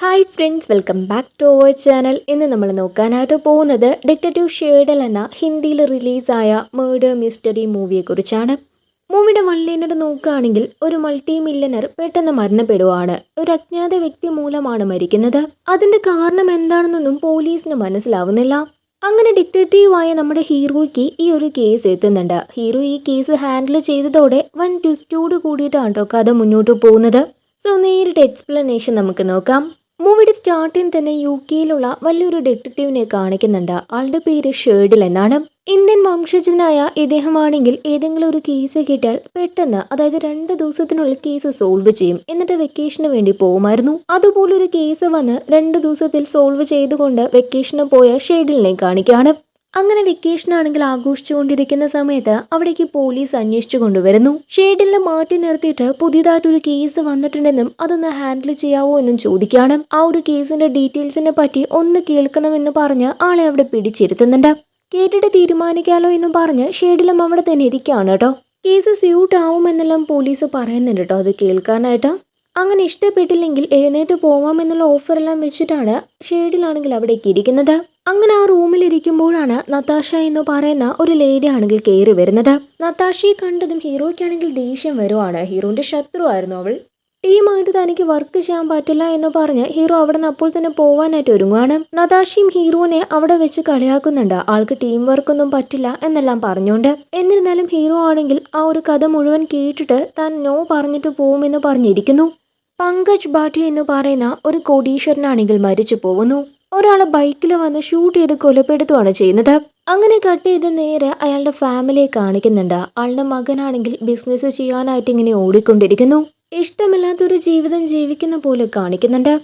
Hi friends welcome back to our channel ഇന്ന് നമ്മൾ നോക്കാനായിട്ട് പോകുന്നത് ഡിറ്റക്റ്റീവ് ഷേഡൽ എന്ന ഹിന്ദിയിൽ റിലീസായ മേഡർ മിസ്റ്ററി മൂവിയെക്കുറിച്ചാണ് മൂവിയുടെ വൺലൈനർ നോക്കുകയാണെങ്കിൽ ഒരു മൾട്ടി മില്ലനർ പെട്ടെന്ന് മരണപ്പെടുവാണ്. ഒരു അജ്ഞാത വ്യക്തി മൂലമാണ് മരിക്കുന്നത്. അതിന്റെ കാരണം എന്താണെന്നൊന്നും പോലീസിന് മനസ്സിലാവുന്നില്ല. അങ്ങനെ ഡിറ്റക്റ്റീവായ നമ്മുടെ ഹീറോയ്ക്ക് ഈ ഒരു കേസ് എത്തുന്നുണ്ട്. ഹീറോ ഈ കേസ് ഹാൻഡിൽ ചെയ്തതോടെ വൻ ട്വിസ്റ്റോട് കൂടിയിട്ടാണ് കഥ മുന്നോട്ട് പോകുന്നത്. സോ നേരിട്ട് എക്സ്പ്ലനേഷൻ നമുക്ക് നോക്കാം. മൂവിയുടെ സ്റ്റാർട്ടിങ് തന്നെ യു കെയിലുള്ള വലിയൊരു ഡിറ്റക്റ്റീവിനെ കാണിക്കുന്നുണ്ട്. ആളുടെ പേര് ഷേഡിൽ എന്നാണ്. ഇന്ത്യൻ വംശജനായ ഇദ്ദേഹമാണെങ്കിൽ ഏതെങ്കിലും ഒരു കേസ് കിട്ടിയാൽ പെട്ടെന്ന് അതായത് രണ്ട് ദിവസത്തിനുള്ളിൽ കേസ് സോൾവ് ചെയ്യും. എന്നിട്ട് വെക്കേഷന് വേണ്ടി പോകുമായിരുന്നു. അതുപോലൊരു കേസ് വന്ന് രണ്ട് ദിവസത്തിൽ സോൾവ് ചെയ്തുകൊണ്ട് വെക്കേഷന് പോയ ഷെയ്ഡിലിനെ കാണിക്കുകയാണ്. അങ്ങനെ വെക്കേഷൻ ആണെങ്കിൽ ആഘോഷിച്ചുകൊണ്ടിരിക്കുന്ന സമയത്ത് അവിടേക്ക് പോലീസ് അന്വേഷിച്ചു കൊണ്ടുവരുന്നു. ഷെയ്ഡിനെ മാറ്റി നിർത്തിയിട്ട് പുതിയതായിട്ടൊരു കേസ് വന്നിട്ടുണ്ടെന്നും അതൊന്ന് ഹാൻഡിൽ ചെയ്യാവോ എന്നും ചോദിക്കുകയാണ്. ആ ഒരു കേസിന്റെ ഡീറ്റെയിൽസിനെ പറ്റി ഒന്ന് കേൾക്കണമെന്ന് പറഞ്ഞ് ആളെ അവിടെ പിടിച്ചിരുത്തുന്നുണ്ട്. കേട്ടിട്ട് തീരുമാനിക്കാലോ എന്ന് പറഞ്ഞ് ഷെയ്ഡിലും അവിടെ തന്നെ ഇരിക്കുകയാണ് കേട്ടോ. കേസ് സ്യൂട്ട് ആവുമെന്നെല്ലാം പോലീസ് പറയുന്നുണ്ട് കേട്ടോ അത് കേൾക്കാനായിട്ട്. അങ്ങനെ ഇഷ്ടപ്പെട്ടില്ലെങ്കിൽ എഴുന്നേറ്റ് പോവാമെന്നുള്ള ഓഫറെല്ലാം വെച്ചിട്ടാണ് ഷെയ്ഡിലാണെങ്കിൽ അവിടേക്ക് ഇരിക്കുന്നത്. അങ്ങനെ ആ റൂമിൽ ഇരിക്കുമ്പോഴാണ് നത്താഷ എന്ന് പറയുന്ന ഒരു ലേഡി ആണെങ്കിൽ കയറി വരുന്നത്. നത്താഷയെ കണ്ടതും ഹീറോയ്ക്കാണെങ്കിൽ ദേഷ്യം വരുവാണ്. ഹീറോന്റെ ശത്രു ആയിരുന്നു അവൾ. ടീമായിട്ട് തനിക്ക് വർക്ക് ചെയ്യാൻ പറ്റില്ല എന്ന് പറഞ്ഞ് ഹീറോ അവിടെ നിന്ന് അപ്പോൾ തന്നെ പോവാനായിട്ട് ഒരുങ്ങുവാണ്. നതാഷയും ഹീറോനെ അവിടെ വെച്ച് കളിയാക്കുന്നുണ്ട്. ആൾക്ക് ടീം വർക്ക് ഒന്നും പറ്റില്ല എന്നെല്ലാം പറഞ്ഞുകൊണ്ട്. എന്നിരുന്നാലും ഹീറോ ആണെങ്കിൽ ആ ഒരു കഥ മുഴുവൻ കേട്ടിട്ട് താൻ നോ പറഞ്ഞിട്ട് പോകുമെന്ന് പറഞ്ഞിരിക്കുന്നു. പങ്കജ് ഭാട്ടി എന്ന് പറയുന്ന ഒരു കോടീശ്വരനാണെങ്കിൽ മരിച്ചു പോകുന്നു. ഒരാളെ ബൈക്കിൽ വന്ന് ഷൂട്ട് ചെയ്ത് കൊലപ്പെടുത്തുകയാണ് ചെയ്യുന്നത്. അങ്ങനെ കട്ട് ചെയ്ത് നേരെ അയാളുടെ ഫാമിലിയെ കാണിക്കുന്നുണ്ട്. ആളുടെ മകനാണെങ്കിൽ ബിസിനസ് ചെയ്യാനായിട്ട് ഇങ്ങനെ ഓടിക്കൊണ്ടിരിക്കുന്നു. ഇഷ്ടമില്ലാത്തൊരു ജീവിതം ജീവിക്കുന്ന പോലെ കാണിക്കുന്നുണ്ട്.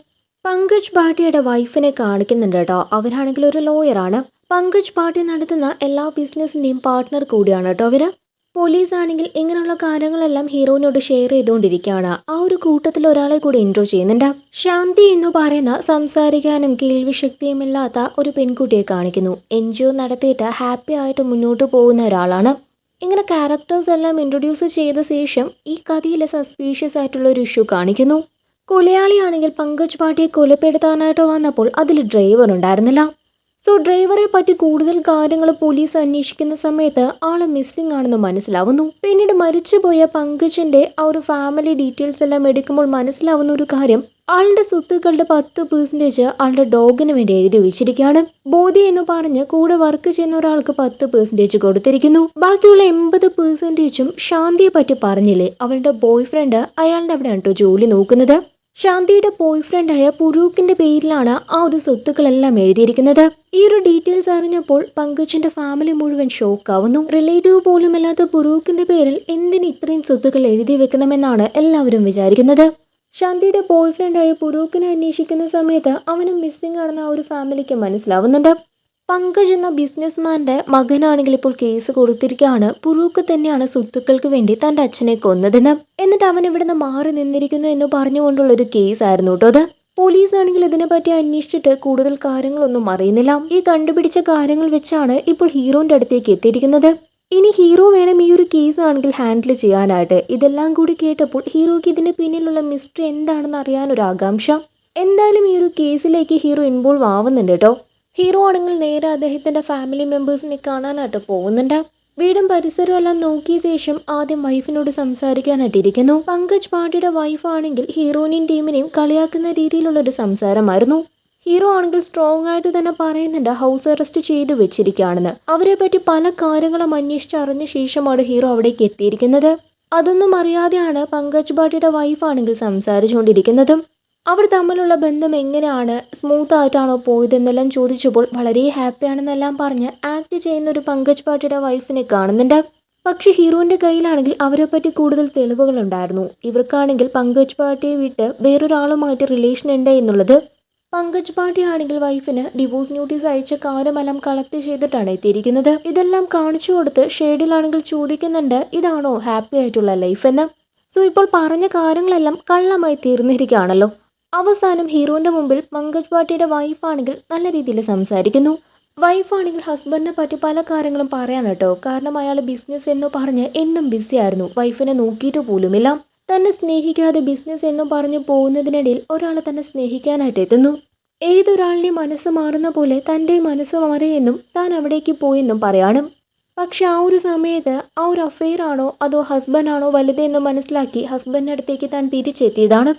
പങ്കജ് ഭാട്ടിയുടെ വൈഫിനെ കാണിക്കുന്നുണ്ട് കേട്ടോ. അവരാണെങ്കിൽ ഒരു ലോയറാണ് പങ്കജ് ഭാട്ടി നടത്തുന്ന എല്ലാ ബിസിനസിന്റെയും പാർട്ട്ണർ കൂടിയാണ് കേട്ടോ അവർ. പോലീസ് ആണെങ്കിൽ ഇങ്ങനെയുള്ള കാര്യങ്ങളെല്ലാം ഹീറോയിനോട് ഷെയർ ചെയ്തുകൊണ്ടിരിക്കുകയാണ്. ആ ഒരു കൂട്ടത്തിൽ ഒരാളെ കൂടി ഇൻട്രോ ചെയ്യുന്നുണ്ട്. ശാന്തി എന്ന് പറയുന്ന സംസാരിക്കാനും കേൾവിശക്തിയുമില്ലാത്ത ഒരു പെൺകുട്ടിയെ കാണിക്കുന്നു. എൻ ജി ഒ നടത്തിയിട്ട് ഹാപ്പി ആയിട്ട് മുന്നോട്ട് പോകുന്ന ഒരാളാണ്. ഇങ്ങനെ ക്യാരക്ടേഴ്സ് എല്ലാം ഇൻട്രൊഡ്യൂസ് ചെയ്ത ശേഷം ഈ കഥയിലെ സസ്പീഷ്യസ് ആയിട്ടുള്ള ഒരു ഇഷ്യൂ കാണിക്കുന്നു. കൊലയാളിയാണെങ്കിൽ പങ്കജ് പാട്ടിയെ കൊലപ്പെടുത്താനായിട്ട് വന്നപ്പോൾ അതിൽ ഡ്രൈവർ ഉണ്ടായിരുന്നില്ല. സോ ഡ്രൈവറെ പറ്റി കൂടുതൽ കാര്യങ്ങൾ പോലീസ് അന്വേഷിക്കുന്ന സമയത്ത് ആൾ മിസ്സിംഗ് ആണെന്ന് മനസ്സിലാവുന്നു. പിന്നീട് മരിച്ചുപോയ പങ്കജിന്റെ ആ ഒരു ഫാമിലി ഡീറ്റെയിൽസ് എല്ലാം എടുക്കുമ്പോൾ മനസ്സിലാവുന്ന ഒരു കാര്യം ആളുടെ സ്വത്തുക്കളുടെ പത്ത് പെർസെന്റേജ് ആളുടെ ഡോഗിന് വേണ്ടി എഴുതി വെച്ചിരിക്കുകയാണ്. ബോധി എന്ന് പറഞ്ഞ് കൂടെ വർക്ക് ചെയ്യുന്ന ഒരാൾക്ക് പത്ത് പെർസെന്റേജ് കൊടുത്തിരിക്കുന്നു. ബാക്കിയുള്ള എൺപത് പെർസെന്റേജും ശാന്തിയെ പറ്റി പറഞ്ഞില്ലേ? അവളുടെ ബോയ് ഫ്രണ്ട് അയാളുടെ അവിടെയാണ് കേട്ടോ ജോലി നോക്കുന്നത്? ശാന്തിയുടെ ബോയ് ഫ്രണ്ടായ പുരൂക്കിന്റെ പേരിലാണ് ആ ഒരു സ്വത്തുക്കളെല്ലാം എഴുതിയിരിക്കുന്നത്. ഈ ഒരു ഡീറ്റെയിൽസ് അറിഞ്ഞപ്പോൾ പങ്കജിന്റെ ഫാമിലി മുഴുവൻ ഷോക്കാവുന്നു റിലേറ്റീവ് പോലും അല്ലാത്ത പുരൂക്കിന്റെ പേരിൽ എന്തിന് ഇത്രയും സ്വത്തുക്കൾ എഴുതി വെക്കണമെന്നാണ് എല്ലാവരും വിചാരിക്കുന്നത്. ശാന്തിയുടെ ബോയ് ഫ്രണ്ടായ പുരൂക്കിനെ അന്വേഷിക്കുന്ന സമയത്ത് അവനും മിസ്സിംഗ് ആണെന്ന് ആ ഒരു ഫാമിലിക്ക് മനസ്സിലാവുന്നുണ്ട്. പങ്കജ് എന്ന ബിസിനസ്മാന്റെ മകനാണെങ്കിൽ ഇപ്പോൾ കേസ് കൊടുത്തിരിക്കുകയാണ്. പുറൂക്ക് തന്നെയാണ് സ്വത്തുക്കൾക്ക് വേണ്ടി തന്റെ അച്ഛനെ കൊന്നതെന്ന്. എന്നിട്ട് അവൻ ഇവിടുന്ന് മാറി നിന്നിരിക്കുന്നു എന്ന് പറഞ്ഞുകൊണ്ടുള്ള ഒരു കേസ് ആയിരുന്നു കേട്ടോ അത്. പോലീസ് ആണെങ്കിൽ ഇതിനെപ്പറ്റി അന്വേഷിച്ചിട്ട് കൂടുതൽ കാര്യങ്ങളൊന്നും അറിയുന്നില്ല. ഈ കണ്ടുപിടിച്ച കാര്യങ്ങൾ വെച്ചാണ് ഇപ്പോൾ ഹീറോന്റെ അടുത്തേക്ക് എത്തിയിരിക്കുന്നത്. ഇനി ഹീറോ വേണം ഈ ഒരു കേസ് ആണെങ്കിൽ ഹാൻഡിൽ ചെയ്യാനായിട്ട്. ഇതെല്ലാം കൂടി കേട്ടപ്പോൾ ഹീറോയ്ക്ക് ഇതിന് പിന്നിലുള്ള മിസ്റ്ററി എന്താണെന്ന് അറിയാനൊരു ആകാംക്ഷ എന്തായാലും ഈ ഒരു കേസിലേക്ക് ഹീറോ ഇൻവോൾവ് ആവുന്നുണ്ട് കേട്ടോ. ഹീറോ ആണെങ്കിൽ നേരെ അദ്ദേഹത്തിന്റെ ഫാമിലി മെമ്പേഴ്സിനെ കാണാനായിട്ട് പോകുന്നുണ്ട്. വീടും പരിസരവും എല്ലാം നോക്കിയ ശേഷം ആദ്യം വൈഫിനോട് സംസാരിക്കാനായിട്ടിരിക്കുന്നു പങ്കജ് പാട്ടിയുടെ വൈഫാണെങ്കിൽ ഹീറോയിനെയും ടീമിനെയും കളിയാക്കുന്ന രീതിയിലുള്ള ഒരു സംസാരമായിരുന്നു. ഹീറോ ആണെങ്കിൽ സ്ട്രോങ് ആയിട്ട് തന്നെ പറയുന്നുണ്ട് ഹൗസ് അറസ്റ്റ് ചെയ്തു വെച്ചിരിക്കുകയാണെന്ന്. അവരെ പറ്റി പല കാര്യങ്ങളും അന്വേഷിച്ച് അറിഞ്ഞ ശേഷമാണ് ഹീറോ അവിടേക്ക് എത്തിയിരിക്കുന്നത്. അതൊന്നും അറിയാതെയാണ് പങ്കജ് ഭാട്ടിയുടെ വൈഫാണെങ്കിൽ സംസാരിച്ചുകൊണ്ടിരിക്കുന്നതും. അവർ തമ്മിലുള്ള ബന്ധം എങ്ങനെയാണ്? സ്മൂത്തായിട്ടാണോ പോയതെന്നെല്ലാം ചോദിച്ചപ്പോൾ വളരെ ഹാപ്പിയാണെന്നെല്ലാം പറഞ്ഞ് ആക്ട് ചെയ്യുന്ന ഒരു പങ്കജ് പാട്ടിയുടെ വൈഫിനെ കാണുന്നുണ്ട്. പക്ഷെ ഹീറോന്റെ കയ്യിലാണെങ്കിൽ അവരെ പറ്റി കൂടുതൽ തെളിവുകളുണ്ടായിരുന്നു ഇവർക്കാണെങ്കിൽ പങ്കജ് പാട്ടിയെ വിട്ട് വേറൊരാളുമായിട്ട് റിലേഷൻ ഉണ്ട് എന്നുള്ളത്. പങ്കജ് പാട്ടി ആണെങ്കിൽ വൈഫിന് ഡിവോഴ്സ് നോട്ടീസ് അയച്ച കാര്യമെല്ലാം കളക്ട് ചെയ്തിട്ടാണ് എത്തിയിരിക്കുന്നത്. ഇതെല്ലാം കാണിച്ചു കൊടുത്ത് ഷെയ്ഡിലാണെങ്കിൽ ചോദിക്കുന്നുണ്ട് ഇതാണോ ഹാപ്പി ആയിട്ടുള്ള ലൈഫ് എന്ന്. സോ ഇപ്പോൾ പറഞ്ഞ കാര്യങ്ങളെല്ലാം കള്ളമായി തീർന്നിരിക്കുകയാണല്ലോ. അവസാനം ഹീറോന്റെ മുമ്പിൽ പങ്കജ് പാട്ടിയുടെ വൈഫാണെങ്കിൽ നല്ല രീതിയിൽ സംസാരിക്കുന്നു. വൈഫാണെങ്കിൽ ഹസ്ബൻഡിനെ പറ്റി പല കാര്യങ്ങളും പറയാൻ കേട്ടോ. കാരണം അയാൾ ബിസിനസ് എന്ന് പറഞ്ഞ് എന്നും ബിസി ആയിരുന്നു. വൈഫിനെ നോക്കിയിട്ട് പോലുമില്ല. തന്നെ സ്നേഹിക്കാതെ ബിസിനസ് എന്നും പറഞ്ഞു പോകുന്നതിനിടയിൽ ഒരാൾ തന്നെ സ്നേഹിക്കാനായിട്ട് എത്തുന്നു. ഏതൊരാളുടെയും മനസ്സ് മാറുന്ന പോലെ തന്റെ മനസ്സ് മാറിയെന്നും താൻ അവിടേക്ക് പോയെന്നും പറയണം. പക്ഷെ ആ ഒരു സമയത്ത് ആ ഒരു അഫെയർ ആണോ അതോ ഹസ്ബൻഡാണോ വലുതെന്ന് മനസ്സിലാക്കി ഹസ്ബൻഡിന്റെ അടുത്തേക്ക് താൻ തിരിച്ചെത്തിയതാണ്.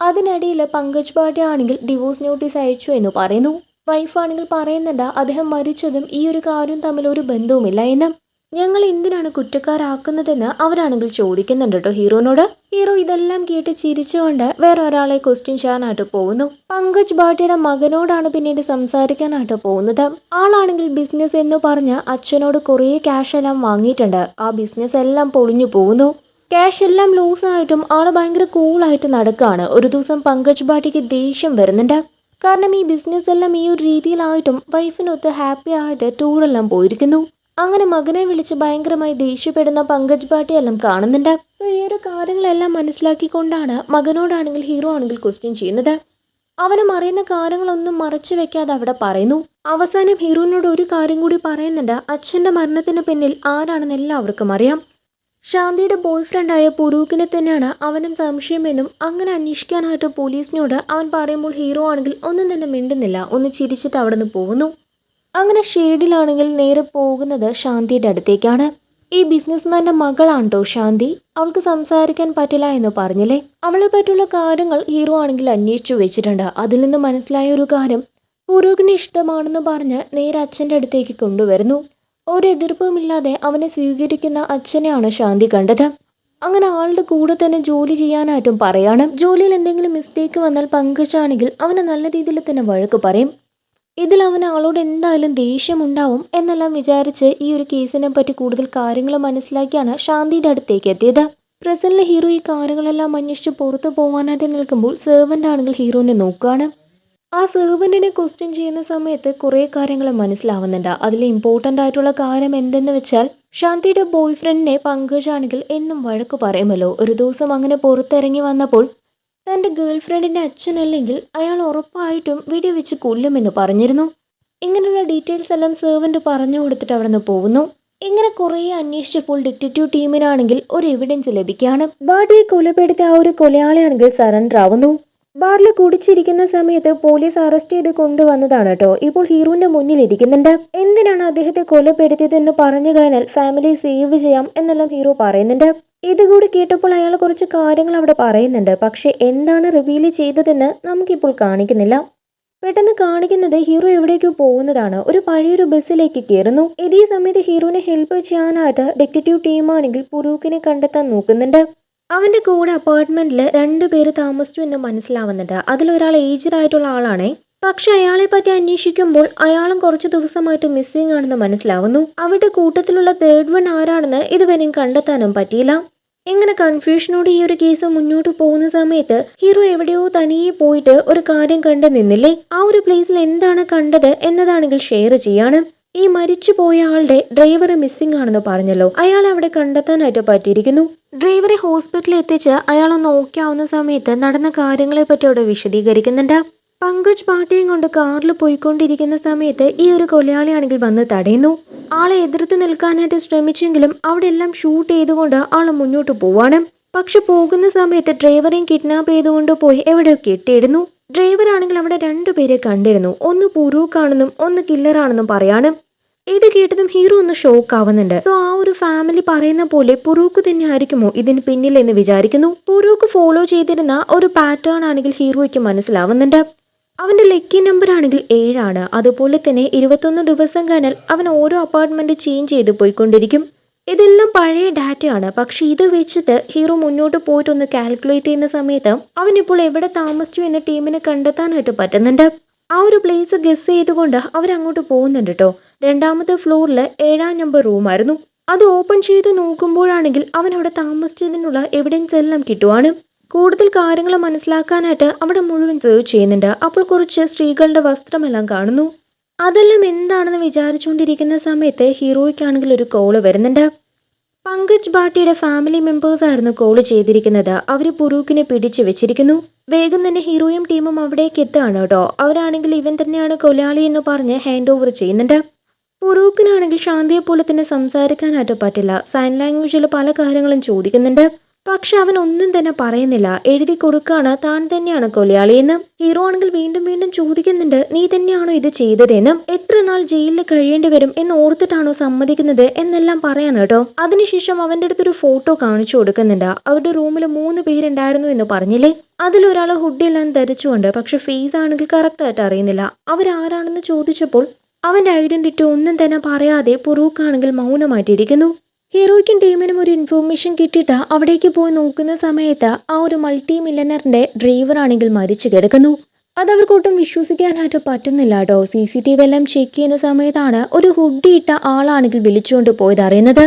അതിനിടയിൽ പങ്കജ് പാണ്ഡെ ആണെങ്കിൽ ഡിവോഴ്സ് നോട്ടീസ് അയച്ചു എന്ന് പറയുന്നു. വൈഫാണെങ്കിൽ പറയുന്നുണ്ട് അദ്ദേഹം മരിച്ചതും ഈ ഒരു കാര്യം തമ്മിൽ ഒരു ബന്ധവുമില്ല എന്ന്. ഞങ്ങൾ എന്തിനാണ് കുറ്റക്കാരാക്കുന്നതെന്ന് അവരാണെങ്കിൽ ചോദിക്കുന്നുണ്ട് കേട്ടോ ഹീറോനോട്. ഹീറോ ഇതെല്ലാം കേട്ട് ചിരിച്ചുകൊണ്ട് വേറെ ഒരാളെ ക്വസ്റ്റ്യൻ ചെയ്യാനായിട്ട് പോകുന്നു. പങ്കജ് ഭാട്ടിയുടെ മകനോടാണ് പിന്നീട് സംസാരിക്കാനായിട്ട് പോകുന്നത്. ആളാണെങ്കിൽ ബിസിനസ് എന്ന് പറഞ്ഞ് അച്ഛനോട് കുറേ ക്യാഷ് എല്ലാം വാങ്ങിയിട്ടുണ്ട്. ആ ബിസിനസ് എല്ലാം പൊളിഞ്ഞു പോകുന്നു. ക്യാഷ് എല്ലാം ലൂസ് ആയിട്ടും ആൾ ഭയങ്കര കൂളായിട്ട് നടക്കുകയാണ് ഒരു ദിവസം പങ്കജ് ഭാട്ടിക്ക് ദേഷ്യം വരുന്നുണ്ട്. കാരണം ഈ ബിസിനസ് എല്ലാം ഈ ഒരു രീതിയിലായിട്ടും വൈഫിനൊത്ത് ഹാപ്പി ആയിട്ട് ടൂറെല്ലാം പോയിരിക്കുന്നു. അങ്ങനെ മകനെ വിളിച്ച് ഭയങ്കരമായി ദേഷ്യപ്പെടുന്ന പങ്കജ് ഭാട്ടിയെല്ലാം കാണുന്നുണ്ട്. സോ ഈ ഒരു കാര്യങ്ങളെല്ലാം മനസ്സിലാക്കിക്കൊണ്ടാണ് മകനോടാണെങ്കിൽ ഹീറോ ആണെങ്കിൽ ക്വസ്റ്റ്യൻ ചെയ്യുന്നത്. അവനും അറിയുന്ന കാര്യങ്ങളൊന്നും മറച്ചു വെക്കാതെ അവിടെ പറയുന്നു. അവസാനം ഹീറോയിനോട് ഒരു കാര്യം കൂടി പറയുന്നുണ്ട്. അച്ഛന്റെ മരണത്തിന് പിന്നിൽ ആരാണെന്ന് എല്ലാവർക്കും അറിയാം. ശാന്തിയുടെ ബോയ് ഫ്രണ്ടായ പുരൂക്കിനെ തന്നെയാണ് അവനും സംശയമെന്നും അങ്ങനെ അന്വേഷിക്കാനായിട്ട് പോലീസിനോട് അവൻ പറയുമ്പോൾ ഹീറോ ആണെങ്കിൽ ഒന്നും തന്നെ മിണ്ടുന്നില്ല. ഒന്ന് ചിരിച്ചിട്ട് അവിടെ നിന്ന് പോകുന്നു. അങ്ങനെ ഷെയ്ഡിലാണെങ്കിൽ നേരെ പോകുന്നത് ശാന്തിയുടെ അടുത്തേക്കാണ്. ഈ ബിസിനസ്മാന്റെ മകളാണ് കേട്ടോ ശാന്തി? അവൾക്ക് സംസാരിക്കാൻ പറ്റില്ല എന്ന് പറഞ്ഞില്ലേ? അവളെ പറ്റിയുള്ള കാര്യങ്ങൾ ഹീറോ ആണെങ്കിൽ അന്വേഷിച്ചു വെച്ചിട്ടുണ്ട്. അതിൽ നിന്ന് മനസ്സിലായ ഒരു കാര്യം പുരോഗിന് ഇഷ്ടമാണെന്ന് പറഞ്ഞ് നേരെ അച്ഛന്റെ അടുത്തേക്ക് കൊണ്ടുവരുന്നു. ഒരു എതിർപ്പുമില്ലാതെ അവനെ സ്വീകരിക്കുന്ന അച്ഛനെയാണ് ശാന്തി കണ്ടത്. അങ്ങനെ ആളുടെ കൂടെ തന്നെ ജോലി ചെയ്യാനായിട്ടും പറയാണ്. ജോലിയിൽ എന്തെങ്കിലും മിസ്റ്റേക്ക് വന്നാൽ പങ്കജാണെങ്കിൽ അവനെ നല്ല രീതിയിൽ തന്നെ വഴക്ക് പറയും. ഇതിൽ അവൻ ആളോട് എന്തായാലും ദേഷ്യമുണ്ടാവും എന്നെല്ലാം വിചാരിച്ച് ഈ ഒരു കേസിനെ പറ്റി കൂടുതൽ കാര്യങ്ങൾ മനസ്സിലാക്കിയാണ് ശാന്തിയുടെ അടുത്തേക്ക് എത്തിയത്. പ്രസന്റിലെ ഹീറോ ഈ കാര്യങ്ങളെല്ലാം അന്വേഷിച്ച് പുറത്തു പോകാനായിട്ട് നിൽക്കുമ്പോൾ സെർവന്റ് ആണെങ്കിൽ ഹീറോനെ നോക്കുകയാണ്. ആ സെർവന്റിനെ ക്വസ്റ്റ്യൻ ചെയ്യുന്ന സമയത്ത് കുറേ കാര്യങ്ങൾ മനസ്സിലാവുന്നുണ്ട്. അതിൽ ഇമ്പോർട്ടന്റ് ആയിട്ടുള്ള കാര്യം എന്തെന്ന് വെച്ചാൽ ശാന്തിയുടെ ബോയ് ഫ്രണ്ടിനെ പങ്കജാണെങ്കിൽ എന്നും വഴക്ക് പറയുമല്ലോ. ഒരു ദിവസം അങ്ങനെ പുറത്തിറങ്ങി വന്നപ്പോൾ തന്റെ ഗേൾ ഫ്രണ്ടിന്റെ അച്ഛനല്ലെങ്കിൽ അയാൾ ഉറപ്പായിട്ടും വെടിവെച്ച് കൊല്ലുമെന്ന് പറഞ്ഞിരുന്നു. ഇങ്ങനെയുള്ള ഡീറ്റെയിൽസ് എല്ലാം സെർവന്റ് പറഞ്ഞു കൊടുത്തിട്ട് അവിടെ നിന്ന് പോകുന്നു. ഇങ്ങനെ കുറേ അന്വേഷിച്ചപ്പോൾ ഡിറ്റക്റ്റീവ് ടീമിനാണെങ്കിൽ ഒരു എവിഡൻസ് ലഭിക്കുകയാണ്. ബാഡിയെ കൊലപ്പെടുത്തിയ ആ ഒരു കൊലയാളിയാണെങ്കിൽ സറണ്ടർ ആവുന്നു. ബാറിൽ കുടിച്ചിരിക്കുന്ന സമയത്ത് പോലീസ് അറസ്റ്റ് ചെയ്ത് കൊണ്ടുവന്നതാണ് കേട്ടോ ഇപ്പോൾ ഹീറോന്റെ മുന്നിൽ ഇരിക്കുന്നുണ്ട്. എന്തിനാണ് അദ്ദേഹത്തെ കൊലപ്പെടുത്തിയതെന്ന് പറഞ്ഞു കഴിഞ്ഞാൽ ഫാമിലി സേവ് ചെയ്യാം എന്നെല്ലാം ഹീറോ പറയുന്നുണ്ട്. ഇതുകൂടി കേട്ടപ്പോൾ അയാൾ കുറച്ച് കാര്യങ്ങൾ അവിടെ പറയുന്നുണ്ട്. പക്ഷെ എന്താണ് റിവീൽ ചെയ്തതെന്ന് നമുക്കിപ്പോൾ കാണിക്കുന്നില്ല. പെട്ടെന്ന് കാണിക്കുന്നത് ഹീറോ എവിടേക്കോ പോകുന്നതാണ്. ഒരു പഴയൊരു ബസ്സിലേക്ക് കയറുന്നു. ഇതേ സമയത്ത് ഹീറോനെ ഹെൽപ്പ് ചെയ്യാനായിട്ട് ഡിറ്റക്റ്റീവ് ടീമാണെങ്കിൽ പുരൂക്കിനെ കണ്ടെത്താൻ നോക്കുന്നുണ്ട്. അവന്റെ കൂടെ അപ്പാർട്ട്മെന്റിൽ രണ്ടുപേര് താമസിച്ചു എന്ന് മനസ്സിലാവുന്നുണ്ട്. അതിലൊരാൾ ഏജ്ഡ് ആയിട്ടുള്ള ആളാണേ. പക്ഷെ അയാളെ പറ്റി അന്വേഷിക്കുമ്പോൾ അയാളും കുറച്ച് ദിവസമായിട്ട് മിസ്സിംഗ് ആണെന്ന് മനസ്സിലാവുന്നു. അവരുടെ കൂട്ടത്തിലുള്ള തേർഡ് വൺ ആരാണെന്ന് ഇതുവരെയും കണ്ടെത്താനും പറ്റിയില്ല. ഇങ്ങനെ കൺഫ്യൂഷനോട് ഈ ഒരു കേസ് മുന്നോട്ട് പോകുന്ന സമയത്ത് ഹീറോ എവിടെയോ തനിയെ പോയിട്ട് ഒരു കാര്യം കണ്ടു നിന്നില്ലേ? ആ ഒരു പ്ലേസിൽ എന്താണ് കണ്ടത് എന്നതാണെങ്കിൽ ഷെയർ ചെയ്യാണ്. ഈ മരിച്ചുപോയ ആളുടെ ഡ്രൈവർ മിസ്സിംഗ് ആണെന്ന് പറഞ്ഞല്ലോ. അയാളെ അവിടെ കണ്ടെത്താനായിട്ട് പറ്റിയിരിക്കുന്നു. ഡ്രൈവറെ ഹോസ്പിറ്റലിൽ എത്തിച്ച് അയാളൊന്ന് നോക്കാവുന്ന സമയത്ത് നടന്ന കാര്യങ്ങളെ പറ്റി അവിടെ വിശദീകരിക്കുന്നുണ്ട്. പങ്കജ് പാട്ടിയും കൊണ്ട് കാറിൽ പോയിക്കൊണ്ടിരിക്കുന്ന സമയത്ത് ഈ ഒരു കൊലയാളിയാണെങ്കിൽ വന്ന് തടയുന്നു. ആളെ എതിർത്ത് നിൽക്കാനായിട്ട് ശ്രമിച്ചെങ്കിലും അവിടെ എല്ലാം ഷൂട്ട് ചെയ്തുകൊണ്ട് ആൾ മുന്നോട്ട് പോവാണ്. പക്ഷെ പോകുന്ന സമയത്ത് ഡ്രൈവറെയും കിഡ്നാപ്പ് ചെയ്തുകൊണ്ട് പോയി എവിടെയോ ഡ്രൈവർ ആണെങ്കിൽ അവിടെ രണ്ടുപേരെ കണ്ടിരുന്നു. ഒന്ന് പുറൂക്കാണെന്നും ഒന്ന് കില്ലറാണെന്നും പറയാണ്. ഇത് കേട്ടതും ഹീറോ ഒന്ന് ഷോക്ക് ആവുന്നുണ്ട്. സോ ആ ഒരു ഫാമിലി പറയുന്ന പോലെ പുറൂക്ക് തന്നെ ആയിരിക്കുമോ ഇതിന് പിന്നിൽ എന്ന് വിചാരിക്കുന്നു. പുറൂക്ക് ഫോളോ ചെയ്തിരുന്ന ഒരു പാറ്റേൺ ആണെങ്കിൽ ഹീറോയ്ക്ക് മനസ്സിലാവുന്നുണ്ട്. അവന്റെ ലക്കി നമ്പർ ആണെങ്കിൽ ഏഴാണ്. അതുപോലെ തന്നെ ഇരുപത്തൊന്ന് ദിവസം കഴിഞ്ഞാൽ അവൻ ഓരോ അപ്പാർട്ട്മെന്റ് ചേഞ്ച് ചെയ്ത് പോയിക്കൊണ്ടിരിക്കും. ഇതെല്ലാം പഴയ ഡാറ്റയാണ് പക്ഷെ ഇത് വെച്ചിട്ട് ഹീറോ മുന്നോട്ട് പോയിട്ട് ഒന്ന് കാൽക്കുലേറ്റ് ചെയ്യുന്ന സമയത്ത് അവൻ ഇപ്പോൾ എവിടെ താമസിച്ചു എന്ന ടീമിനെ കണ്ടെത്താനായിട്ട് പറ്റുന്നുണ്ട്. ആ ഒരു പ്ലേസ് ഗസ് ചെയ്തുകൊണ്ട് അവരങ്ങോട്ട് പോകുന്നുണ്ട് കേട്ടോ രണ്ടാമത്തെ ഫ്ലോറിൽ ഏഴാം നമ്പർ റൂമായിരുന്നു അത് ഓപ്പൺ ചെയ്ത് നോക്കുമ്പോഴാണെങ്കിൽ അവൻ അവിടെ താമസിച്ചതിനുള്ള എവിഡൻസ് എല്ലാം കിട്ടുവാണ്. കൂടുതൽ കാര്യങ്ങൾ മനസ്സിലാക്കാനായിട്ട് അവിടെ മുഴുവൻ സെർച്ച് ചെയ്യുന്നുണ്ട്. അപ്പോൾ കുറച്ച് സ്ത്രീകളുടെ വസ്ത്രമെല്ലാം കാണുന്നു. അതെല്ലാം എന്താണെന്ന് വിചാരിച്ചുകൊണ്ടിരിക്കുന്ന സമയത്ത് ഹീറോയ്ക്കാണെങ്കിൽ ഒരു കോൾ വരുന്നുണ്ട്. പങ്കജ് ഭാട്ടിയുടെ ഫാമിലി മെമ്പേഴ്സ് ആയിരുന്നു കോൾ ചെയ്തിരിക്കുന്നത്. അവർ പുറൂക്കിനെ പിടിച്ചു വെച്ചിരിക്കുന്നു. വേഗം തന്നെ ഹീറോയും ടീമും അവിടേക്ക് എത്തുകയാണ് കേട്ടോ. അവരാണെങ്കിൽ ഇവൻ തന്നെയാണ് കൊലയാളി എന്ന് പറഞ്ഞ് ഹാൻഡ് ഓവർ ചെയ്യുന്നുണ്ട്. പുറൂക്കിനാണെങ്കിൽ ശാന്തിയെ പോലെ തന്നെ സംസാരിക്കാനായിട്ട് പറ്റില്ല. സൈൻ ലാംഗ്വേജിൽ പല കാര്യങ്ങളും ചോദിക്കുന്നുണ്ട്. പക്ഷെ അവൻ ഒന്നും തന്നെ പറയുന്നില്ല. എഴുതി കൊടുക്കാണ് താൻ തന്നെയാണ് കൊലയാളിയെന്ന് ഹീറോ ആണെങ്കിൽ വീണ്ടും വീണ്ടും ചോദിക്കുന്നുണ്ട് നീ തന്നെയാണോ ഇത് ചെയ്തതെന്ന് എത്ര നാൾ ജയിലിൽ കഴിയേണ്ടി വരും എന്ന് ഓർത്തിട്ടാണോ സമ്മതിക്കുന്നത്? എന്നെല്ലാം പറയാൻ കേട്ടോ. അതിനുശേഷം അവന്റെ അടുത്തൊരു ഫോട്ടോ കാണിച്ചു കൊടുക്കുന്നുണ്ട്. അവരുടെ റൂമിൽ മൂന്ന് പേരുണ്ടായിരുന്നു എന്ന് പറഞ്ഞില്ലേ? അതിലൊരാൾ ഹുഡിയെല്ലാം ധരിച്ചുകൊണ്ട് പക്ഷെ ഫേസ് ആണെങ്കിൽ കറക്റ്റായിട്ട് അറിയുന്നില്ല. അവരാരാണെന്ന് ചോദിച്ചപ്പോൾ അവന്റെ ഐഡന്റിറ്റി ഒന്നും തന്നെ പറയാതെ പുറൂക്കാണെങ്കിൽ മൗനമായിട്ടിരിക്കുന്നു ഹീറോയ്ക്കും ടീമിനും ഒരു ഇൻഫോർമേഷൻ കിട്ടിയിട്ട് അവിടേക്ക് പോയി നോക്കുന്ന സമയത്ത് ആ ഒരു മൾട്ടി ഡ്രൈവർ ആണെങ്കിൽ മരിച്ചു കിടക്കുന്നു. അത് അവർക്കൊട്ടും വിശ്വസിക്കാനായിട്ട് പറ്റുന്നില്ല കേട്ടോ സി സി ടി വി എല്ലാം ചെക്ക് ചെയ്യുന്ന സമയത്താണ് ഒരു ഹുഡി ഇട്ട ആളാണെങ്കിൽ വിളിച്ചുകൊണ്ട് പോയത് അറിയുന്നത്.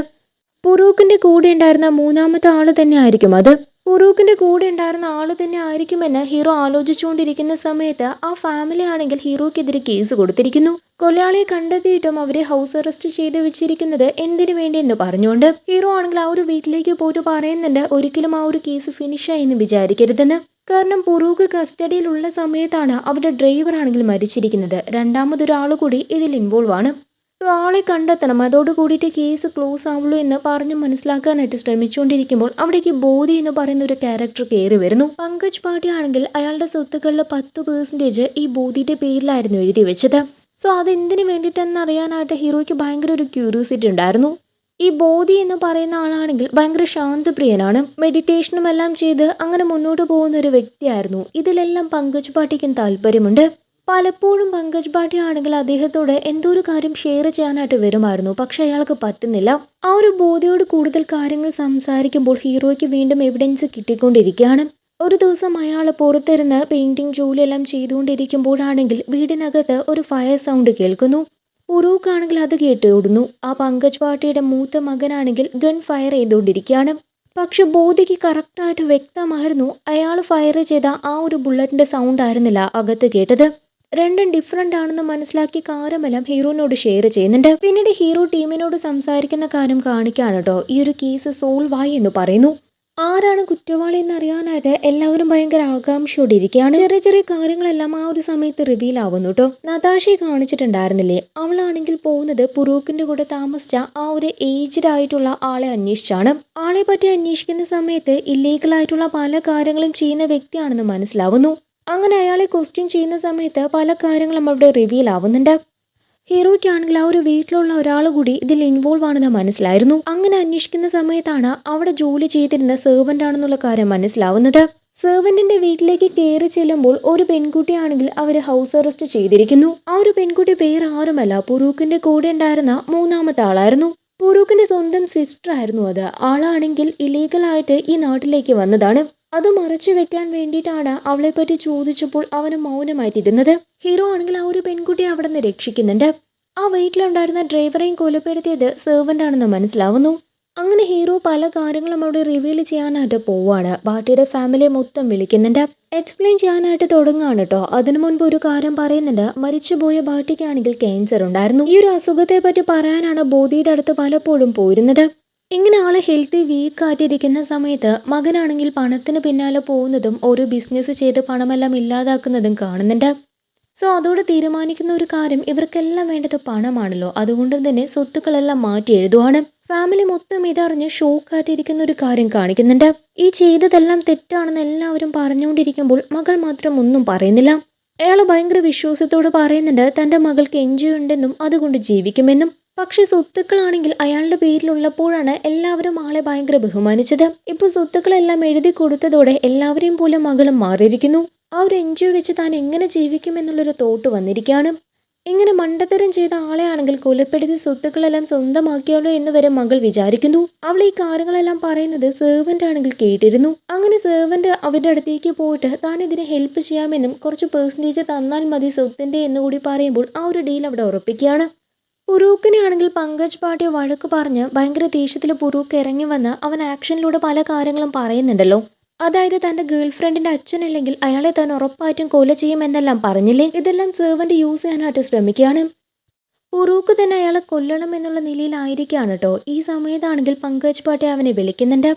പുറൂക്കിന്റെ കൂടെ ഉണ്ടായിരുന്ന മൂന്നാമത്തെ ആൾ തന്നെ ആയിരിക്കും അത്. പുറൂക്കിന്റെ കൂടെ ഉണ്ടായിരുന്ന ആൾ തന്നെ ആയിരിക്കുമെന്ന് ഹീറോ ആലോചിച്ചുകൊണ്ടിരിക്കുന്ന സമയത്ത് ആ ഫാമിലി ആണെങ്കിൽ ഹീറോയ്ക്കെതിരെ കേസ് കൊടുത്തിരിക്കുന്നു. കൊലയാളിയെ കണ്ടെത്തിയിട്ടും അവരെ ഹൗസ് അറസ്റ്റ് ചെയ്ത് വെച്ചിരിക്കുന്നത് എന്തിനു വേണ്ടി എന്ന് പറഞ്ഞുകൊണ്ട് ഹീറോ ആണെങ്കിൽ ആ ഒരു വീട്ടിലേക്ക് പോയിട്ട് പറയുന്നുണ്ട് ഒരിക്കലും ആ ഒരു കേസ് ഫിനിഷായി എന്ന് വിചാരിക്കരുതെന്ന്. കാരണം പുറൂക്ക് കസ്റ്റഡിയിലുള്ള സമയത്താണ് അവരുടെ ഡ്രൈവർ ആണെങ്കിൽ മരിച്ചിരിക്കുന്നത്. രണ്ടാമതൊരാൾ കൂടി ഇതിൽ ഇൻവോൾവ് ആണ്. സോ ആളെ കണ്ടെത്തണം. അതോട് കൂടിയിട്ട് കേസ് ക്ലോസ് ആവുള്ളൂ എന്ന് പറഞ്ഞ് മനസ്സിലാക്കാനായിട്ട് ശ്രമിച്ചുകൊണ്ടിരിക്കുമ്പോൾ അവിടേക്ക് ബോധി എന്ന് പറയുന്ന ഒരു ക്യാരക്ടർ കയറി വരുന്നു. പങ്കജ് പാട്ടി ആണെങ്കിൽ അയാളുടെ സ്വത്തുക്കളിൽ പത്ത് പേഴ്സന്റേജ് ഈ ബോധിയുടെ പേരിലായിരുന്നു എഴുതി വെച്ചത്. സോ അതെന്തിനു വേണ്ടിയിട്ടെന്ന് അറിയാനായിട്ട് ഹീറോയ്ക്ക് ഭയങ്കര ഒരു ക്യൂരിയോസിറ്റി ഉണ്ടായിരുന്നു. ഈ ബോധി എന്ന് പറയുന്ന ആളാണെങ്കിൽ ഭയങ്കര ശാന്തപ്രിയനാണ്. മെഡിറ്റേഷനും എല്ലാം ചെയ്ത് അങ്ങനെ മുന്നോട്ട് പോകുന്ന ഒരു വ്യക്തിയായിരുന്നു. ഇതിലെല്ലാം പങ്കജ് പാട്ടിക്കും താല്പര്യമുണ്ട്. പലപ്പോഴും പങ്കജ് ഭാട്ടി ആണെങ്കിൽ അദ്ദേഹത്തോട് എന്തോ ഒരു കാര്യം ഷെയർ ചെയ്യാനായിട്ട് വരുമായിരുന്നു. പക്ഷെ അയാൾക്ക് പറ്റുന്നില്ല. ആ ഒരു ബോധയോട് കൂടുതൽ കാര്യങ്ങൾ സംസാരിക്കുമ്പോൾ ഹീറോയ്ക്ക് വീണ്ടും എവിഡൻസ് കിട്ടിക്കൊണ്ടിരിക്കുകയാണ്. ഒരു ദിവസം അയാൾ പുറത്തിരുന്ന് പെയിന്റിംഗ് ജോലിയെല്ലാം ചെയ്തുകൊണ്ടിരിക്കുമ്പോഴാണെങ്കിൽ വീടിനകത്ത് ഒരു ഫയർ സൗണ്ട് കേൾക്കുന്നു. ഉറൂക്കാണെങ്കിൽ അത് കേട്ട് ഓടുന്നു. ആ പങ്കജ് പാട്ടിയുടെ മൂത്ത മകനാണെങ്കിൽ ഗൺ ഫയർ ചെയ്തുകൊണ്ടിരിക്കുകയാണ്. പക്ഷെ ബോധിക്ക് കറക്റ്റായിട്ട് വ്യക്തമായിരുന്നു. അയാൾ ഫയർ ചെയ്ത ആ ഒരു ബുള്ളറ്റിന്റെ സൗണ്ട് ആയിരുന്നില്ല അകത്ത് കേട്ടത്. രണ്ടും ഡിഫറെന്റ് ആണെന്ന് മനസ്സിലാക്കി കാരമെല്ലാം ഹീറോനോട് ഷെയർ ചെയ്യുന്നുണ്ട്. പിന്നീട് ഹീറോ ടീമിനോട് സംസാരിക്കുന്ന കാര്യം കാണിക്കാണ് കേട്ടോ. ഈ ഒരു കേസ് സോൾവ് ആയി എന്ന് പറയുന്നു. ആരാണ് കുറ്റവാളി എന്ന് അറിയാനായിട്ട് എല്ലാവരും ഭയങ്കര ആകാംക്ഷയോടെ ഇരിക്കുകയാണ്. ചെറിയ ചെറിയ കാര്യങ്ങളെല്ലാം ആ ഒരു സമയത്ത് റിവീൽ ആവുന്നു കേട്ടോ. നതാഷയെ കാണിച്ചിട്ടുണ്ടായിരുന്നില്ലേ? അവളാണെങ്കിൽ പോകുന്നത് പുറൂക്കിന്റെ കൂടെ താമസിച്ച ആ ഒരു ഏജ്ഡ് ആയിട്ടുള്ള ആളെ അന്വേഷിച്ചാണ്. ആളെ പറ്റി അന്വേഷിക്കുന്ന സമയത്ത് ഇല്ലീഗൽ ആയിട്ടുള്ള പല കാര്യങ്ങളും ചെയ്യുന്ന വ്യക്തിയാണെന്ന് മനസ്സിലാവുന്നു. അങ്ങനെ അയാളെ ക്വസ്റ്റ്യൻ ചെയ്യുന്ന സമയത്ത് പല കാര്യങ്ങളും അവിടെ റിവീൽ ആവുന്നുണ്ട്. ഹീറോയ്ക്കാണെങ്കിൽ ആ ഒരു വീട്ടിലുള്ള ഒരാൾ കൂടി ഇതിൽ ഇൻവോൾവ് ആണെന്ന് മനസ്സിലായിരുന്നു. അങ്ങനെ അന്വേഷിക്കുന്ന സമയത്താണ് അവിടെ ജോലി ചെയ്തിരുന്ന സെർവന്റ് ആണെന്നുള്ള കാര്യം മനസ്സിലാവുന്നത്. സെർവന്റിന്റെ വീട്ടിലേക്ക് കയറി ചെല്ലുമ്പോൾ ഒരു പെൺകുട്ടിയാണെങ്കിൽ അവർ ഹൗസ് അറസ്റ്റ് ചെയ്തിരിക്കുന്നു. ആ ഒരു പെൺകുട്ടി പേര് ആരുമല്ല പുറൂക്കിന്റെ കൂടെ ഉണ്ടായിരുന്ന മൂന്നാമത്തെ ആളായിരുന്നു. പുറൂക്കിന്റെ സ്വന്തം സിസ്റ്റർ ആയിരുന്നു അത്. ആളാണെങ്കിൽ ഇലീഗലായിട്ട് ഈ നാട്ടിലേക്ക് വന്നതാണ്. അത് മറച്ചു വെക്കാൻ വേണ്ടിയിട്ടാണ് അവളെ പറ്റി ചോദിച്ചപ്പോൾ അവന് മൗനമായിട്ടിരുന്നത്. ഹീറോ ആണെങ്കിൽ ആ ഒരു പെൺകുട്ടിയെ അവിടെ നിന്ന് രക്ഷിക്കുന്നുണ്ട്. ആ വീട്ടിലുണ്ടായിരുന്ന ഡ്രൈവറെയും കൊലപ്പെടുത്തിയത് സെർവന്റ് ആണെന്ന് മനസ്സിലാവുന്നു. അങ്ങനെ ഹീറോ പല കാര്യങ്ങളും അവിടെ റിവീൽ ചെയ്യാനായിട്ട് പോവാണ് ബാട്ടിയുടെ ഫാമിലിയെ മൊത്തം വിളിക്കുന്നുണ്ട്. എക്സ്പ്ലെയിൻ ചെയ്യാനായിട്ട് തുടങ്ങുകയാണ് കേട്ടോ അതിനു മുൻപ് ഒരു കാര്യം പറയുന്നുണ്ട്. മരിച്ചുപോയ ബാട്ടിക്കാണെങ്കിൽ ക്യാൻസർ ഉണ്ടായിരുന്നു. ഈ ഒരു അസുഖത്തെ പറ്റി പറയാനാണ് ബോധിയുടെ അടുത്ത് പലപ്പോഴും പോയിരുന്നത്. ഇങ്ങനെ ആൾ ഹെൽത്തി വീക്ക് ആയിട്ടിരിക്കുന്ന സമയത്ത് മകനാണെങ്കിൽ പണത്തിന് പിന്നാലെ പോകുന്നതും ഓരോ ബിസിനസ് ചെയ്ത് പണമെല്ലാം ഇല്ലാതാക്കുന്നതും കാണുന്നുണ്ട്. സോ അതോടെ തീരുമാനിക്കുന്ന ഒരു കാര്യം ഇവർക്കെല്ലാം വേണ്ടത് പണമാണല്ലോ. അതുകൊണ്ട് തന്നെ സ്വത്തുക്കളെല്ലാം മാറ്റി എഴുതുവാണ്. ഫാമിലി മൊത്തം ഇതറിഞ്ഞ് ഷോക്കായിട്ടിരിക്കുന്ന ഒരു കാര്യം കാണിക്കുന്നുണ്ട്. ഈ ചെയ്തതെല്ലാം തെറ്റാണെന്ന് എല്ലാവരും പറഞ്ഞുകൊണ്ടിരിക്കുമ്പോൾ മകൾ മാത്രം ഒന്നും പറയുന്നില്ല. അയാൾ ഭയങ്കര വിശ്വാസത്തോട് പറയുന്നുണ്ട് തന്റെ മകൾക്ക് എൻജോയ് ഉണ്ടെന്നും അതുകൊണ്ട് ജീവിക്കുമെന്നും. പക്ഷെ സ്വത്തുക്കളാണെങ്കിൽ അയാളുടെ പേരിലുള്ളപ്പോഴാണ് എല്ലാവരും ആളെ ഭയങ്കര ബഹുമാനിച്ചത്. ഇപ്പൊ സ്വത്തുക്കളെല്ലാം എഴുതി കൊടുത്തതോടെ എല്ലാവരെയും പോലെ മകളും മാറിയിരിക്കുന്നു. ആ ഒരു എൻജോയ് വെച്ച് താൻ എങ്ങനെ ജീവിക്കുമെന്നുള്ളൊരു തോട്ട് വന്നിരിക്കുകയാണ്. ഇങ്ങനെ മണ്ടത്തരം ചെയ്ത ആളെയാണെങ്കിൽ കൊലപ്പെടുത്തി സ്വത്തുക്കളെല്ലാം സ്വന്തമാക്കിയാലോ എന്ന് വരെ മകൾ വിചാരിക്കുന്നു. അവൾ ഈ കാര്യങ്ങളെല്ലാം പറയുന്നത് സെർവന്റ് ആണെങ്കിൽ കേട്ടിരുന്നു. അങ്ങനെ സെർവന്റ് അവരുടെ അടുത്തേക്ക് പോയിട്ട് താൻ ഇതിനെ ഹെൽപ്പ് ചെയ്യാമെന്നും കുറച്ച് പേഴ്സന്റേജ് തന്നാൽ മതി സ്വത്തിന്റെ എന്നുകൂടി പറയുമ്പോൾ ആ ഒരു ഡീൽ അവിടെ ഉറപ്പിക്കുകയാണ്. പുറൂക്കിനെ ആണെങ്കിൽ പങ്കജ് പാട്ടി വഴക്ക് പറഞ്ഞ് ഭയങ്കര ദേഷ്യത്തിൽ പുറൂക്ക് ഇറങ്ങി വന്ന് അവൻ ആക്ഷനിലൂടെ പല കാര്യങ്ങളും പറയുന്നുണ്ടല്ലോ. അതായത് തന്റെ ഗേൾ ഫ്രണ്ടിന്റെ അച്ഛനല്ലെങ്കിൽ അയാളെ താൻ ഉറപ്പായിട്ടും കൊല ചെയ്യുമെന്നെല്ലാം പറഞ്ഞില്ലേ? ഇതെല്ലാം സെർവന്റ് യൂസ് ചെയ്യാനായിട്ട് ശ്രമിക്കുകയാണ്. പുറൂക്ക് തന്നെ അയാളെ കൊല്ലണം എന്നുള്ള നിലയിലായിരിക്കുകയാണ് കേട്ടോ ഈ സമയത്താണെങ്കിൽ പങ്കജ് പാട്ടെ അവനെ വിളിക്കുന്നുണ്ട്.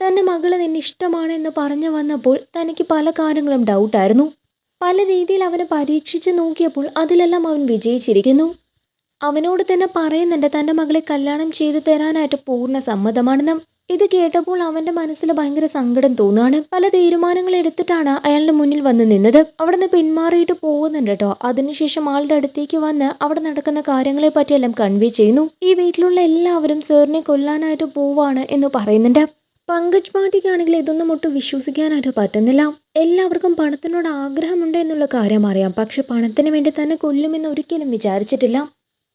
തന്റെ മകൾ നിന്നെ ഇഷ്ടമാണ് എന്ന് പറഞ്ഞു വന്നപ്പോൾ തനിക്ക് പല കാര്യങ്ങളും ഡൗട്ടായിരുന്നു പല രീതിയിൽ അവനെ പരീക്ഷിച്ച് നോക്കിയപ്പോൾ അതിലെല്ലാം അവൻ വിജയിച്ചിരിക്കുന്നു. അവനോട് തന്നെ പറയുന്നുണ്ട് തന്റെ മകളെ കല്യാണം ചെയ്തു തരാനായിട്ട് പൂർണ സമ്മതമാണെന്നും. ഇത് കേട്ടപ്പോൾ അവന്റെ മനസ്സിൽ ഭയങ്കര സങ്കടം തോന്നുകയാണ്. പല തീരുമാനങ്ങൾ എടുത്തിട്ടാണ് അയാളുടെ മുന്നിൽ വന്ന് നിന്നത്. അവിടെ നിന്ന് പിന്മാറിയിട്ട് പോകുന്നുണ്ട് കേട്ടോ. അതിനുശേഷം ആളുടെ അടുത്തേക്ക് വന്ന് അവിടെ നടക്കുന്ന കാര്യങ്ങളെ പറ്റിയെല്ലാം കൺവേ ചെയ്യുന്നു. ഈ വീട്ടിലുള്ള എല്ലാവരും സാറിനെ കൊല്ലാനായിട്ട് പോവാണ് എന്ന് പറയുന്നുണ്ട്. പങ്കജ് പാട്ടിക്കാണെങ്കിൽ ഇതൊന്നും ഒട്ടും വിശ്വസിക്കാനായിട്ട് പറ്റുന്നില്ല. എല്ലാവർക്കും പണത്തിനോട് ആഗ്രഹമുണ്ട് എന്നുള്ള കാര്യം അറിയാം. പക്ഷെ പണത്തിന് വേണ്ടി തന്നെ കൊല്ലുമെന്ന് ഒരിക്കലും വിചാരിച്ചിട്ടില്ല.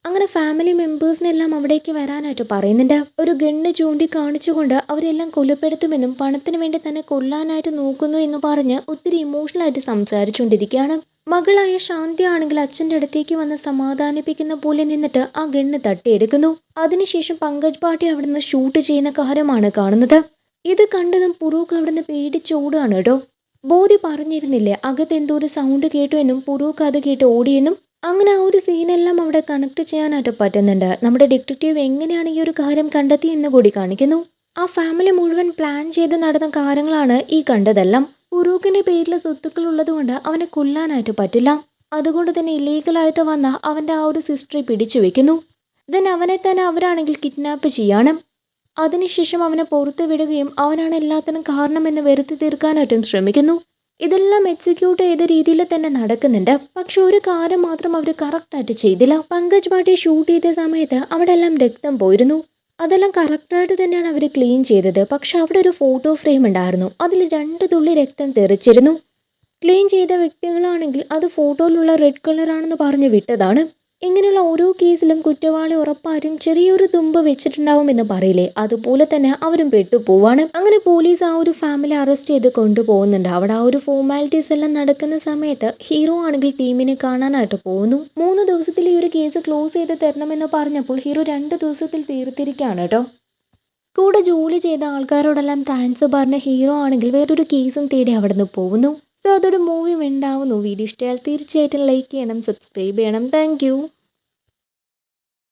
അങ്ങനെ ഫാമിലി മെമ്പേഴ്സിനെല്ലാം അവിടേക്ക് വരാനായിട്ട് പറയുന്നുണ്ട് ഒരു ഗണ്ണ് ചൂണ്ടി കാണിച്ചുകൊണ്ട് അവരെല്ലാം കൊലപ്പെടുത്തുമെന്നും പണത്തിന് വേണ്ടി തന്നെ കൊല്ലാനായിട്ട് നോക്കുന്നു എന്ന് പറഞ്ഞ് ഒത്തിരി ഇമോഷണലായിട്ട് സംസാരിച്ചുകൊണ്ടിരിക്കുകയാണ്. മകളായ ശാന്തി ആണെങ്കിൽ അച്ഛന്റെ അടുത്തേക്ക് വന്ന് സമാധാനിപ്പിക്കുന്ന പോലെ നിന്നിട്ട് ആ ഗണ്ണ് തട്ടിയെടുക്കുന്നു. അതിനുശേഷം പങ്കജ് പാട്ടി അവിടുന്ന് ഷൂട്ട് ചെയ്യുന്ന കാര്യമാണ് കാണുന്നത്. ഇത് കണ്ടതും പുറൂക്ക് അവിടുന്ന് പേടിച്ചോടുകയാണ് കേട്ടോ. ബോധി പറഞ്ഞിരുന്നില്ലേ അകത്ത് എന്തോ ഒരു സൗണ്ട് കേട്ടു എന്നും പുറൂക്ക് അത് കേട്ട് ഓടിയെന്നും? അങ്ങനെ ആ ഒരു സീനെല്ലാം അവിടെ കണക്ട് ചെയ്യാനായിട്ട് പറ്റുന്നുണ്ട്. നമ്മുടെ ഡിറ്റക്റ്റീവ് എങ്ങനെയാണ് ഈ ഒരു കാര്യം കണ്ടെത്തി എന്ന് കൂടി കാണിക്കുന്നു. ആ ഫാമിലി മുഴുവൻ പ്ലാൻ ചെയ്ത് നടന്ന കാര്യങ്ങളാണ് ഈ കണ്ടതെല്ലാം. ഉറൂഖിന്റെ പേരിൽ സ്വത്തുക്കൾ ഉള്ളതുകൊണ്ട് അവനെ കൊല്ലാനായിട്ട് പറ്റില്ല. അതുകൊണ്ട് തന്നെ ഇല്ലീഗലായിട്ട് വന്ന അവന്റെ ആ ഒരു സിസ്റ്ററെ പിടിച്ചു വെക്കുന്നു. ദെൻ അവനെ തന്നെ അവരാണെങ്കിൽ കിഡ്നാപ്പ് ചെയ്യാണ്. അതിനുശേഷം അവനെ പുറത്തു വിടുകയും അവനാണ് എല്ലാത്തിനും കാരണമെന്ന് വരുത്തി തീർക്കാനായിട്ടും ശ്രമിക്കുന്നു. ഇതെല്ലാം എക്സിക്യൂട്ട് ചെയ്ത രീതിയിൽ തന്നെ നടക്കുന്നുണ്ട്. പക്ഷെ ഒരു കാര്യം മാത്രം അവർ കറക്റ്റായിട്ട് ചെയ്തില്ല. പങ്കജ് പാട്ടി ഷൂട്ട് ചെയ്ത സമയത്ത് അവിടെ എല്ലാം രക്തം പോയിരുന്നു. അതെല്ലാം കറക്റ്റായിട്ട് തന്നെയാണ് അവർ ക്ലീൻ ചെയ്തത്. പക്ഷെ അവിടെ ഒരു ഫോട്ടോ ഫ്രെയിം ഉണ്ടായിരുന്നു. അതിൽ രണ്ട് തുള്ളി രക്തം തെറിച്ചിരുന്നു. ക്ലീൻ ചെയ്ത വ്യക്തികളാണെങ്കിൽ അത് ഫോട്ടോയിലുള്ള റെഡ് കളറാണെന്ന് പറഞ്ഞ് വിട്ടതാണ്. ഇങ്ങനെയുള്ള ഓരോ കേസിലും കുറ്റവാളി ഉറപ്പായും ചെറിയൊരു തുമ്പ് വെച്ചിട്ടുണ്ടാവും എന്ന് പറയില്ലേ? അതുപോലെ തന്നെ അവരും പെട്ടുപോവാണ്. അങ്ങനെ പോലീസ് ആ ഒരു ഫാമിലി അറസ്റ്റ് ചെയ്ത് കൊണ്ടുപോകുന്നുണ്ട്. അവിടെ ആ ഒരു ഫോർമാലിറ്റീസ് എല്ലാം നടക്കുന്ന സമയത്ത് ഹീറോ ആണെങ്കിൽ ടീമിനെ കാണാനായിട്ട് പോകുന്നു. മൂന്ന് ദിവസത്തിൽ ഈ ഒരു കേസ് ക്ലോസ് ചെയ്ത് തരണമെന്ന് പറഞ്ഞപ്പോൾ ഹീറോ രണ്ട് ദിവസത്തിൽ തീർത്തിരിക്കുകയാണ് കേട്ടോ. കൂടെ ജോലി ചെയ്ത ആൾക്കാരോടെല്ലാം താങ്ക്സ് പറഞ്ഞ ഹീറോ ആണെങ്കിൽ വേറൊരു കേസും തേടി അവിടെ നിന്ന് പോകുന്നു. സോ അതൊരു മൂവി ഉണ്ടാവുന്നു. വീഡിയോ ഇഷ്ടമായാൽ തീർച്ചയായിട്ടും ലൈക്ക് ചെയ്യണം സബ്സ്ക്രൈബ് ചെയ്യണം. താങ്ക്